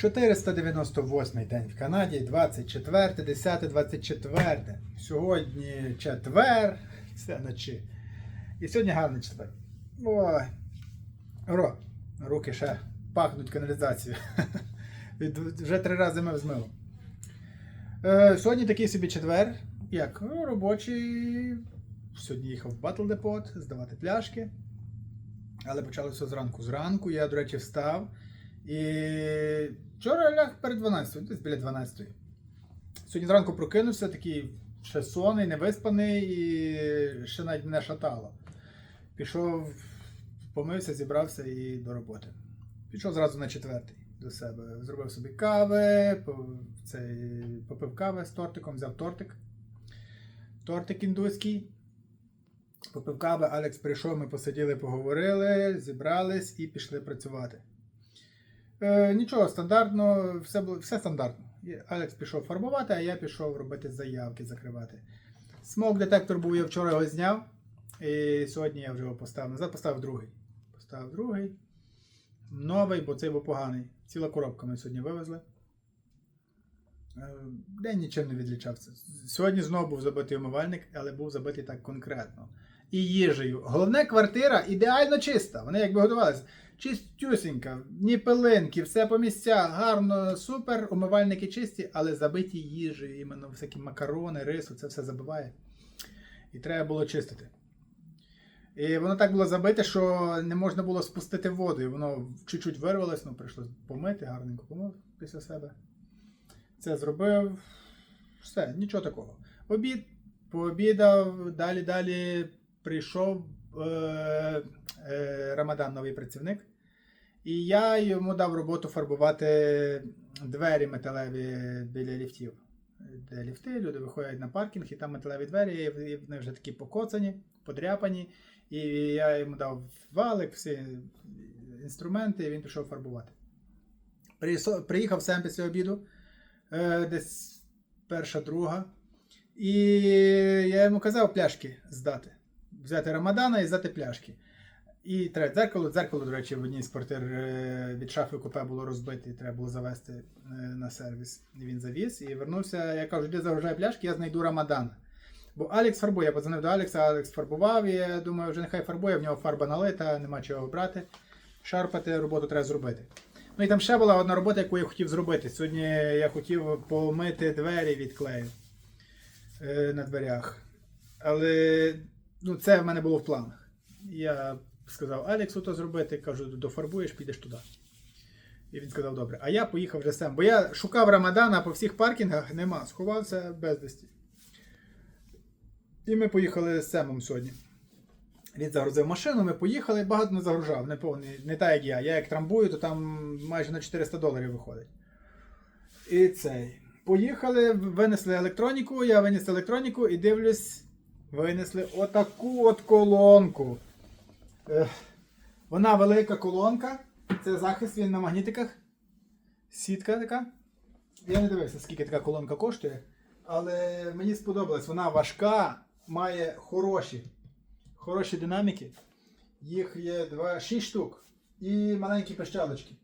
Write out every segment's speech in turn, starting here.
498 день в Канаді, 24, 10, 24. Сьогодні четвер, це ночі. І сьогодні гарний четвер. Ой. Ро, руки ще пахнуть каналізацією. Вже три рази мив змив. Е, сьогодні такий собі четвер. Як? Ну, робочий. Сьогодні їхав в Battle Depot здавати пляшки. Але почалося зранку. Зранку я, до речі, встав. І вчора ляг перед 12, десь біля 12. Сьогодні зранку прокинувся, такий ще сонний, невиспаний, і ще навіть не шатало. Пішов, помився, зібрався і до роботи. Пішов зразу на четвертий до себе. Зробив собі кави, цей, попив кави з тортиком, взяв тортик. Тортик індуський. Попив кави, Алекс прийшов, ми посиділи, поговорили, зібрались і пішли працювати. Е, нічого, стандартно, все, все стандартно. Алекс пішов фарбувати, а я пішов робити заявки, закривати. Смок детектор був, я вчора його зняв. І сьогодні я вже його поставив назад, поставив другий. Поставив другий. Новий, бо цей був поганий. Ціла коробка ми сьогодні вивезли. День нічим не відлічався. Сьогодні знову був забитий умивальник, але був забитий так конкретно. І їжею. Головне, квартира ідеально чиста. Вони якби готувалися. Чистюсінька, ні пилинки, все по місцях, гарно, супер, умивальники чисті, але забиті їжею, іменно всякі макарони, рису, це все забиває. І треба було чистити. І воно так було забите, що не можна було спустити воду. І воно чуть-чуть вирвалось, ну прийшлось помити, гарненько помив після себе. Це зробив. Все, нічого такого. Обід, пообідав, далі далі прийшов е, е, Рамадан, новий працівник. І я йому дав роботу фарбувати двері металеві біля ліфтів. Де ліфти, люди виходять на паркінг, і там металеві двері, і вони вже такі покоцані, подряпані. І я йому дав валик, всі інструменти, і він пішов фарбувати. Приїхав сам після обіду, десь перша, друга. І я йому казав пляшки здати. Взяти Рамадана і здати пляшки. І треба дзеркало. Дзеркало, до речі, в одній з квартир е, від шафи купе було розбите, треба було завести е, на сервіс. І він завіз і вернувся. Я кажу, де загружай пляшки, я знайду Рамадана. Бо Алекс фарбує, я подзвонив до Алекса, Алекс фарбував, і я думаю, вже нехай фарбує, в нього фарба налита, нема чого брати. Шарпати, роботу треба зробити. Ну і там ще була одна робота, яку я хотів зробити. Сьогодні я хотів помити двері від клею е, на дверях. Але ну, це в мене було в планах. Я сказав Алексу то зробити, кажу, дофарбуєш, підеш туди. І він сказав, добре. А я поїхав вже сам. Бо я шукав Рамадана по всіх паркінгах, нема, сховався безвісті. І ми поїхали з Семом сьогодні. Він загрузив машину, ми поїхали, багато не загружав, не повний, не так як я. Я як трамбую, то там майже на 400 доларів виходить. І цей. Поїхали, винесли електроніку, я виніс електроніку і дивлюсь, винесли отаку от колонку. Ех, Вона велика колонка. Це захист він на магнітиках. Сітка така. Я не дивився, скільки така колонка коштує. Але мені сподобалось, вона важка, має хороші, хороші динаміки. Їх є два, 6 штук. І маленькі пищалочки.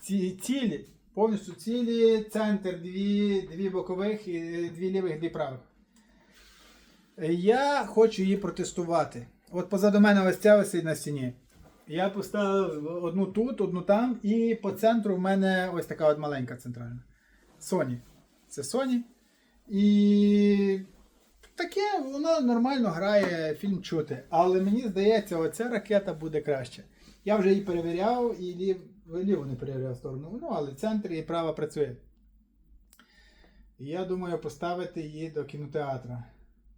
Ці цілі, повністю цілі, центр, дві, дві бокових, і дві лівих, дві правих. Я хочу її протестувати. От позаду мене ось ця висить на стіні. Я поставив одну тут, одну там, і по центру в мене ось така от маленька центральна. Sony. Це Sony. І таке воно нормально грає, фільм чути. Але мені здається, оця ракета буде краще. Я вже її перевіряв і лів, ліву не перевіряв сторону. Ну, але центр і права працює. Я думаю поставити її до кінотеатра.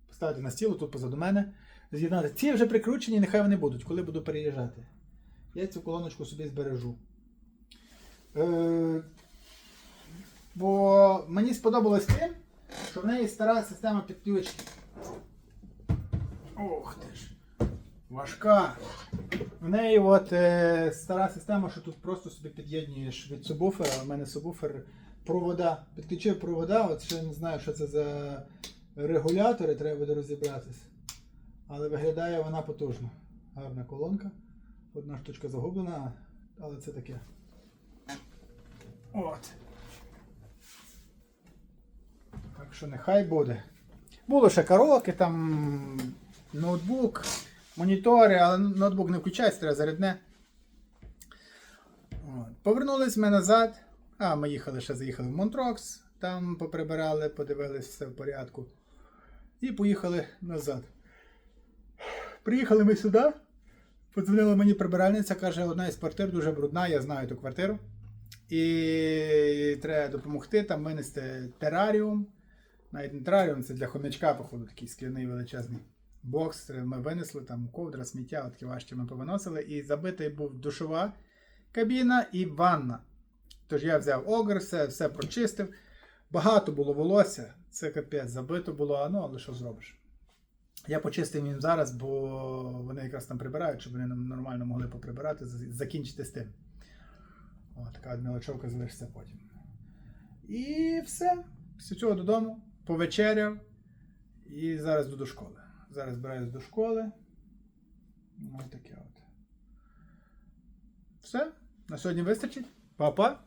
Поставити на стіл тут позаду мене. З'єднати. Ці вже прикручені, нехай вони будуть, коли буду переїжджати. Я цю колоночку собі збережу. Е, бо мені сподобалось тим, що в неї стара система підключення. Ох ти ж. Важка. В неї от е, стара система, що тут просто собі під'єднуєш від субвуфера, У мене субвуфер провода. Підключив провода, от ще не знаю, що це за регулятори, треба буде розібратися. Але виглядає вона потужно. Гарна колонка. Одна штучка загублена, але це таке. От. Так що нехай буде. Було ще караоке там ноутбук, монітори, але ноутбук не включається, треба зарядне. От. Повернулись ми назад. А, ми їхали ще заїхали в Монтрокс, там поприбирали, подивилися, все в порядку. І поїхали назад. Приїхали ми сюди. Подзвонила мені прибиральниця, каже, одна із квартир дуже брудна, я знаю ту квартиру. І треба допомогти там винести тераріум. Навіть не тераріум, це для хомячка, походу, такий скляний величезний бокс. Ми винесли, там ковдра, сміття, от такі ми повиносили. І забитий був душова кабіна і ванна. Тож я взяв огр, все, все прочистив. Багато було волосся, це капець, забито було, ну, але що зробиш? Я почистив їм зараз, бо вони якраз там прибирають, щоб вони нормально могли поприбирати, закінчити з тим. О, така мелочовка залишиться потім. І все. Після цього додому, повечеряв. І зараз йду до школи. Зараз збираюсь до школи. Ось таке от. Все. На сьогодні вистачить. Па-па.